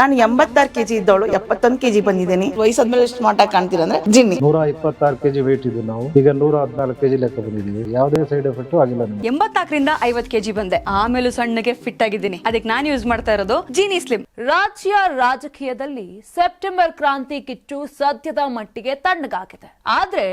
ನಾನು ಎಂಬತ್ತಾರು ಕೆಜಿ ಇದ್ದವಳು ಎಪ್ಪತ್ತೊಂದು ಕೆಜಿ ಬಂದಿದ್ದೀನಿ. ವಯಸ್ಸಾದ್ಮೇಲೆ ಸ್ಮಾರ್ಟ್ ಆಗಿ ಕಾಣ್ತೀರ ಅಂದ್ರೆ ಜಿನ್ನಿ ನೂರ ಇಪ್ಪತ್ತಾರು ಕೆಜಿ ವೇಟ್ ಇದ್ದು ನಾವು. ಈಗ ನೂರ ಹದಿನಾಲ್ಕು ಕೆಜಿ ಲೆಕ್ಕ ಬಂದಿದ್ದೀವಿ. ಯಾವುದೇ ಸೈಡ್ ಎಫೆಕ್ಟ್ ಆಗಿಲ್ಲ ಎಂಬತ್ತಾಕರಿಂದ ಎಂಬತ್ನಾಲ್ಕರಿಂದ ಐವತ್ ಕೆಜಿ ಬಂದೆ. ಆಮೇಲೆ ಸಣ್ಣಗೆ ಫಿಟ್ ಆಗಿದ್ದೀನಿ. ಅದಕ್ಕೆ ನಾನು ಯೂಸ್ ಮಾಡ್ತಾ ಇರೋದು ಜೀನಿ ಸ್ಲಿಮ್ ರಾಜ್ಯ ರಾಜಕೀಯದಲ್ಲಿ ಸೆಪ್ಟೆಂಬರ್ ಕ್ರಾಂತಿ ಕಿಚ್ಚು ಸದ್ಯದ ಮಟ್ಟಿಗೆ ತಣ್ಣಗಾಗಿದೆ. ಆದ್ರೆ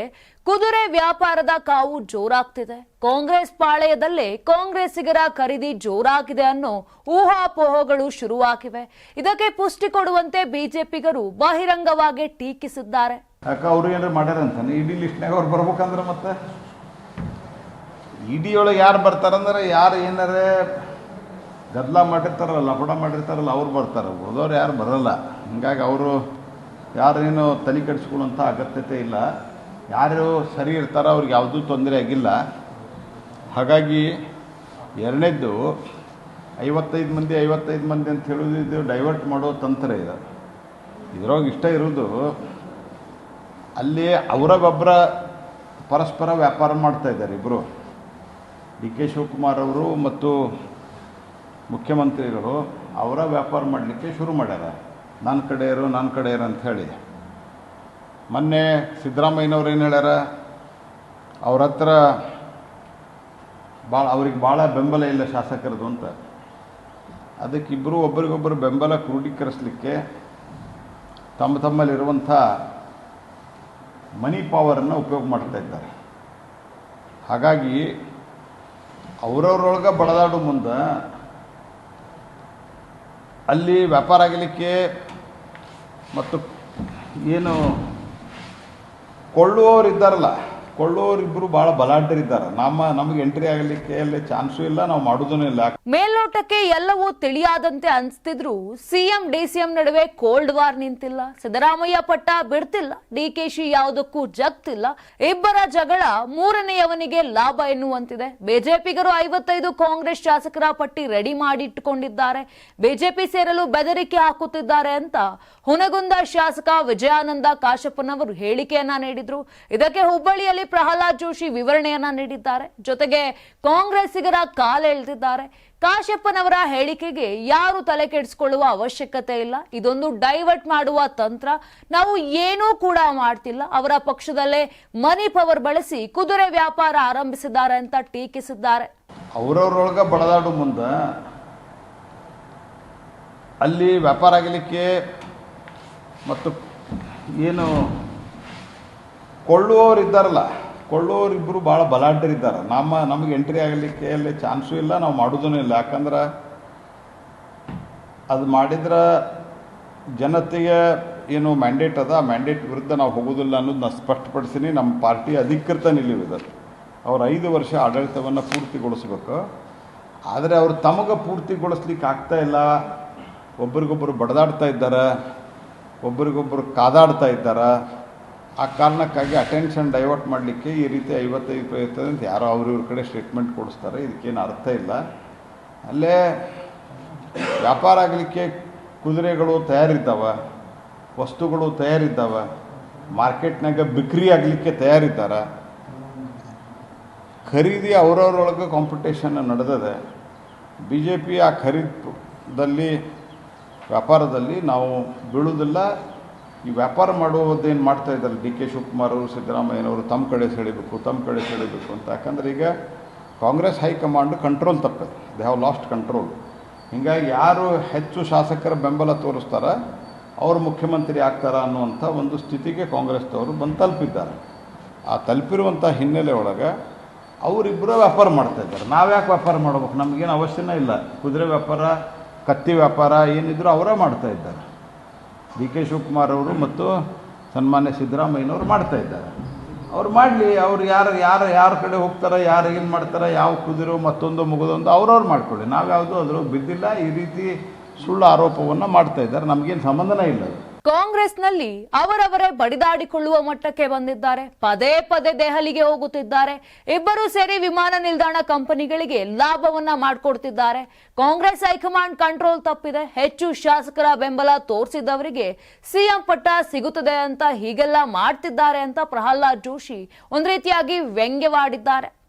ಕುದುರೆ ವ್ಯಾಪಾರದ ಕಾವು ಜೋರಾಗ್ತಿದೆ. ಕಾಂಗ್ರೆಸ್ ಪಾಳೆಯದಲ್ಲೇ ಕಾಂಗ್ರೆಸ್ಸಿಗರ ಖರೀದಿ ಜೋರಾಗಿದೆ ಅನ್ನೋ ಊಹಾಪೋಹಗಳು ಶುರುವಾಗಿವೆ. ಇದಕ್ಕೆ ಪುಷ್ಟಿ ಕೊಡುವಂತೆ ಬಿಜೆಪಿಗರು ಬಹಿರಂಗವಾಗಿ ಟೀಕಿಸಿದ್ದಾರೆ. ಯಾಕೆ ಅವರು ಏನಾರು ಮಾಡ್ಯಾರಂತಾನೆ? ಇಡಿ ಲಿಸ್ಟ್ನಾಗ ಅವ್ರು ಬರ್ಬೇಕಂದ್ರೆ ಮತ್ತೆ? ಇಡಿ ಒಳಗೆ ಯಾರು ಬರ್ತಾರಂದ್ರೆ ಯಾರು ಏನಾರ ಗದ್ದಲ ಮಾಡಿರ್ತಾರಲ್ಲ, ಲಪಡ ಮಾಡಿರ್ತಾರಲ್ಲ, ಅವ್ರು ಬರ್ತಾರೆ. ಉಳಿದವ್ರು ಯಾರು ಬರಲ್ಲ. ಹಿಂಗಾಗಿ ಅವರು ಯಾರೇನು ತಲೆ ಕೆಡಿಸ್ಕೊಳ್ಳೋಂಥ ಅಗತ್ಯತೆ ಇಲ್ಲ. ಯಾರು ಸರಿ ಇರ್ತಾರೋ ಅವ್ರಿಗೆ ಯಾವುದೂ ತೊಂದರೆ ಆಗಿಲ್ಲ. ಹಾಗಾಗಿ ಎರಡನೇದ್ದು ಐವತ್ತೈದು ಮಂದಿ ಐವತ್ತೈದು ಮಂದಿ ಅಂತ ಹೇಳೋದು ಇದು ಡೈವರ್ಟ್ ಮಾಡೋ ತಂತ್ರ ಇದೆ. ಇದ್ರೊಳಗೆ ಇಷ್ಟ ಇರೋದು ಅಲ್ಲಿ ಅವರಗೊಬ್ಬರ ಪರಸ್ಪರ ವ್ಯಾಪಾರ ಮಾಡ್ತಾ ಇದ್ದಾರೆ ಇಬ್ಬರು ಡಿ ಕೆ ಶಿವಕುಮಾರ್ ಅವರು ಮತ್ತು ಮುಖ್ಯಮಂತ್ರಿಗಳು ಅವರ ವ್ಯಾಪಾರ ಮಾಡಲಿಕ್ಕೆ ಶುರು ಮಾಡ್ಯಾರ. ನನ್ನ ಕಡೆಯರು ನನ್ನ ಕಡೆಯರು ಅಂತ ಹೇಳಿ. ಮೊನ್ನೆ ಸಿದ್ದರಾಮಯ್ಯನವ್ರು ಏನು ಹೇಳ್ಯಾರ? ಅವ್ರ ಹತ್ರ ಭಾಳ ಅವ್ರಿಗೆ ಭಾಳ ಬೆಂಬಲ ಇಲ್ಲ ಶಾಸಕರದು ಅಂತ. ಅದಕ್ಕೆ ಇಬ್ಬರು ಒಬ್ಬರಿಗೊಬ್ಬರು ಬೆಂಬಲ ಕ್ರೋಢೀಕರಿಸಲಿಕ್ಕೆ ತಮ್ಮ ತಮ್ಮಲ್ಲಿರುವಂಥ ಮನಿ ಪವರನ್ನು ಉಪಯೋಗ ಮಾಡ್ತಾ ಇದ್ದಾರೆ. ಹಾಗಾಗಿ ಅವರವ್ರೊಳಗೆ ಬಳದಾಡೋ ಮುಂದೆ ಅಲ್ಲಿ ವ್ಯಾಪಾರ ಆಗಲಿಕ್ಕೆ ಮತ್ತು ಏನು ಕೊಳ್ಳುವವರು ಇದ್ದಾರಲ್ಲ ಬಹಳ ಬಲಾಢ್ಯರಿದ್ದಾರೆ. ನಮ್ಮ, ನಮಗೆ ಎಂಟ್ರಿ ಆಗಲಿಕ್ಕೆ ಅಲ್ಲಿ ಚಾನ್ಸು ಇಲ್ಲ, ನಾವು ಮಾಡುದೂ ಇಲ್ಲ. ಮೇಲ್ನೋಟಕ್ಕೆ ಎಲ್ಲವೂ ತಿಳಿಯಾದಂತೆ ಅನ್ಸ್ತಿದ್ರು ಸಿಎಂ ಡಿಸಿಎಂ ನಡುವೆ ಕೋಲ್ಡ್ ವಾರ್ ನಿಂತಿಲ್ಲ, ಸಿದ್ದರಾಮಯ್ಯ ಪಟ್ಟ ಬಿಡ್ತಿಲ್ಲ ಡಿಕೆಶಿ ಯಾವುದಕ್ಕೂ ಜಗ್ತಿಲ್ಲ, ಇಬ್ಬರ ಜಗಳ ಮೂರನೆಯವನಿಗೆ ಲಾಭ ಎನ್ನುವಂತಿದೆ. ಬಿಜೆಪಿಗರು ಐವತ್ತೈದು, ಕಾಂಗ್ರೆಸ್ ಶಾಸಕರ ಪಟ್ಟಿ ರೆಡಿ ಮಾಡಿಟ್ಟುಕೊಂಡಿದ್ದಾರೆ ಬಿಜೆಪಿ ಸೇರಲು ಬೆದರಿಕೆ ಹಾಕುತ್ತಿದ್ದಾರೆ ಅಂತ ಹುನಗುಂದ ಶಾಸಕ ವಿಜಯಾನಂದ ಕಾಶಪ್ಪನವರು ಹೇಳಿಕೆಯನ್ನ ನೀಡಿದ್ರು. ಇದಕ್ಕೆ ಹುಬ್ಬಳ್ಳಿಯಲ್ಲಿ ಪ್ರಹ್ಲಾದ್ ಜೋಶಿ ವಿವರಣೆಯನ್ನ ನೀಡಿದ್ದಾರೆ. ಜೊತೆಗೆ ಕಾಂಗ್ರೆಸ್ಸಿಗರ ಕಾಲೆಳೆದಿದ್ದಾರೆ ಕಾಶಪ್ಪನವರ ಹೇಳಿಕೆಗೆ ಯಾರು ತಲೆ ಕೆಡಿಸಿಕೊಳ್ಳುವ ಅವಶ್ಯಕತೆ ಇಲ್ಲ. ಇದೊಂದು ಡೈವರ್ಟ್ ಮಾಡುವ ತಂತ್ರ. ನಾವು ಏನೂ ಕೂಡ ಮಾಡ್ತಿಲ್ಲ. ಅವರ ಪಕ್ಷದಲ್ಲೇ ಮನಿ ಪವರ್ ಬಳಸಿ ಕುದುರೆ ವ್ಯಾಪಾರ ಆರಂಭಿಸಿದ್ದಾರೆ ಅಂತ ಟೀಕಿಸಿದ್ದಾರೆ. ಅವರವ್ರೊಳಗೆ ಬಡದಾಡು ಮುಂದೆ ಅಲ್ಲಿ ವ್ಯಾಪಾರ ಆಗಲಿಕ್ಕೆ ಮತ್ತು ಏನು ಕೊಳ್ಳುವವರು ಇದ್ದಾರಲ್ಲ ಕೊಳ್ಳುವವರಿಬ್ಬರು ಭಾಳ ಬಲಾಢ್ಯರಿದ್ದಾರೆ. ನಮ್ಮ, ನಮಗೆ ಎಂಟ್ರಿ ಆಗಲಿಕ್ಕೆ ಅಲ್ಲಿ ಚಾನ್ಸು ಇಲ್ಲ, ನಾವು ಮಾಡೋದೂ ಇಲ್ಲ. ಯಾಕಂದ್ರೆ ಅದು ಮಾಡಿದ್ರೆ ಜನತೆಗೆ ಏನು ಮ್ಯಾಂಡೇಟ್ ಅದ, ಆ ಮ್ಯಾಂಡೇಟ್ ವಿರುದ್ಧ ನಾವು ಹೋಗೋದಿಲ್ಲ ಅನ್ನೋದು ನಾನು ಸ್ಪಷ್ಟಪಡಿಸಿನಿ. ನಮ್ಮ ಪಾರ್ಟಿ ಅಧಿಕೃತ ನಿಲುವಿದೆ. ಅವ್ರು ಐದು ವರ್ಷ ಆಡಳಿತವನ್ನು ಪೂರ್ತಿಗೊಳಿಸ್ಬೇಕು. ಆದರೆ ಅವರು ತಮಗೆ ಪೂರ್ತಿಗೊಳಿಸ್ಲಿಕ್ಕೆ ಆಗ್ತಾ ಇಲ್ಲ. ಒಬ್ರಿಗೊಬ್ಬರು ಬಡದಾಡ್ತಾ ಇದ್ದಾರೆ ಒಬ್ರಿಗೊಬ್ಬರು ಕಾದಾಡ್ತಾ ಇದ್ದಾರೆ. ಆ ಕಾರಣಕ್ಕಾಗಿ ಅಟೆನ್ಷನ್ ಡೈವರ್ಟ್ ಮಾಡಲಿಕ್ಕೆ ಈ ರೀತಿ ಐವತ್ತೈದು ಪ್ರಯತ್ನ ಅಂತ ಯಾರೋ ಅವ್ರಿವ್ರ ಕಡೆ ಸ್ಟೇಟ್ಮೆಂಟ್ ಕೊಡಿಸ್ತಾರೆ, ಇದಕ್ಕೇನು ಅರ್ಥ ಇಲ್ಲ. ಅಲ್ಲೇ ವ್ಯಾಪಾರ ಆಗಲಿಕ್ಕೆ ಕುದುರೆಗಳು ತಯಾರಿದ್ದಾವೆ, ವಸ್ತುಗಳು ತಯಾರಿದ್ದಾವೆ, ಮಾರ್ಕೆಟ್ನಾಗ ಬಿಕ್ರಿ ಆಗಲಿಕ್ಕೆ ತಯಾರಿದ್ದಾರೆ. ಖರೀದಿ ಅವರವರೊಳಗೆ ಕಾಂಪಿಟೇಷನ್ ನಡೆದಿದೆ. ಬಿ ಜೆ ಪಿ ಆ ಖರೀದಲ್ಲಿ ವ್ಯಾಪಾರದಲ್ಲಿ ನಾವು ಬೀಳುವುದಿಲ್ಲ ಈ ವ್ಯಾಪಾರ ಮಾಡುವುದೇನು ಮಾಡ್ತಾ ಇದ್ದಾರೆ? ಡಿ ಕೆ ಶಿವಕುಮಾರ್ ಅವರು ಸಿದ್ದರಾಮಯ್ಯನವರು ತಮ್ಮ ಕಡೆ ಸೆಳಿಬೇಕು, ತಮ್ಮ ಕಡೆ ಸೆಳಿಬೇಕು ಅಂತ. ಯಾಕಂದ್ರೆ ಈಗ ಕಾಂಗ್ರೆಸ್ ಹೈಕಮಾಂಡ್ ಕಂಟ್ರೋಲ್ ತಪ್ಪಿದೆ ದೇ ಹ್ಯಾವ್ ಲಾಸ್ಟ್ ಕಂಟ್ರೋಲ್ ಹೀಗಾಗಿ ಯಾರು ಹೆಚ್ಚು ಶಾಸಕರ ಬೆಂಬಲ ತೋರಿಸ್ತಾರ, ಅವರು ಮುಖ್ಯಮಂತ್ರಿ ಆಗ್ತಾರ ಅನ್ನುವಂಥ ಒಂದು ಸ್ಥಿತಿಗೆ ಕಾಂಗ್ರೆಸ್ದವರು ಬಂದು ತಲುಪಿದ್ದಾರೆ. ಆ ತಲುಪಿರುವಂಥ ಹಿನ್ನೆಲೆ ಒಳಗೆ ಅವರಿಬ್ಬರು ವ್ಯಾಪಾರ ಮಾಡ್ತಾ ಇದ್ದಾರೆ. ನಾವ್ಯಾಕೆ ವ್ಯಾಪಾರ ಮಾಡ್ಬೇಕು? ನಮಗೇನು ಅವಶ್ಯನೇ ಇಲ್ಲ. ಕುದುರೆ ವ್ಯಾಪಾರ, ಕತ್ತಿ ವ್ಯಾಪಾರ ಏನಿದ್ರು ಅವರೇ ಮಾಡ್ತಾ ಇದ್ದಾರೆ. ಡಿ ಕೆ ಶಿವಕುಮಾರ್ ಅವರು ಮತ್ತು ಸನ್ಮಾನ್ಯ ಸಿದ್ದರಾಮಯ್ಯನವರು ಮಾಡ್ತಾ ಇದ್ದಾರೆ. ಅವ್ರು ಮಾಡಲಿ, ಅವ್ರು ಯಾರು ಯಾರು, ಯಾರ ಕಡೆ ಹೋಗ್ತಾರೆ, ಯಾರು ಏನು ಮಾಡ್ತಾರೆ, ಯಾವ ಕುದಿರೋ, ಮತ್ತೊಂದು, ಮುಗಿದೊಂದು ಅವ್ರವ್ರು ಮಾಡ್ಕೊಳ್ಳಿ. ನಾವು ಯಾವುದು ಅದ್ರ ಬಿದ್ದಿಲ್ಲ, ಈ ರೀತಿ ಸುಳ್ಳು ಆರೋಪವನ್ನು ಮಾಡ್ತಾ ಇದ್ದಾರೆ. ನಮಗೇನು ಸಂಬಂಧನೇ ಇಲ್ಲ. ಕಾಂಗ್ರೆಸ್ನಲ್ಲಿ ಅವರವರೇ ಬಡಿದಾಡಿಕೊಳ್ಳುವ ಮಟ್ಟಕ್ಕೆ ಬಂದಿದ್ದಾರೆ. ಪದೇ ಪದೇ ದೆಹಲಿಗೆ ಹೋಗುತ್ತಿದ್ದಾರೆ. ಇಬ್ಬರು ಸೇರಿ ವಿಮಾನ ನಿಲ್ದಾಣ ಕಂಪನಿಗಳಿಗೆ ಲಾಭವನ್ನ ಮಾಡಿಕೊಡ್ತಿದ್ದಾರೆ. ಕಾಂಗ್ರೆಸ್ ಹೈಕಮಾಂಡ್ ಕಂಟ್ರೋಲ್ ತಪ್ಪಿದೆ. ಹೆಚ್ಚು ಶಾಸಕರ ಬೆಂಬಲ ತೋರಿಸಿದವರಿಗೆ ಸಿಎಂ ಪಟ್ಟ ಸಿಗುತ್ತದೆ ಅಂತ ಹೀಗೆಲ್ಲ ಮಾಡ್ತಿದ್ದಾರೆ ಅಂತ ಪ್ರಹ್ಲಾದ್ ಜೋಶಿ ಒಂದ್ ರೀತಿಯಾಗಿ ವ್ಯಂಗ್ಯವಾಡಿದ್ದಾರೆ.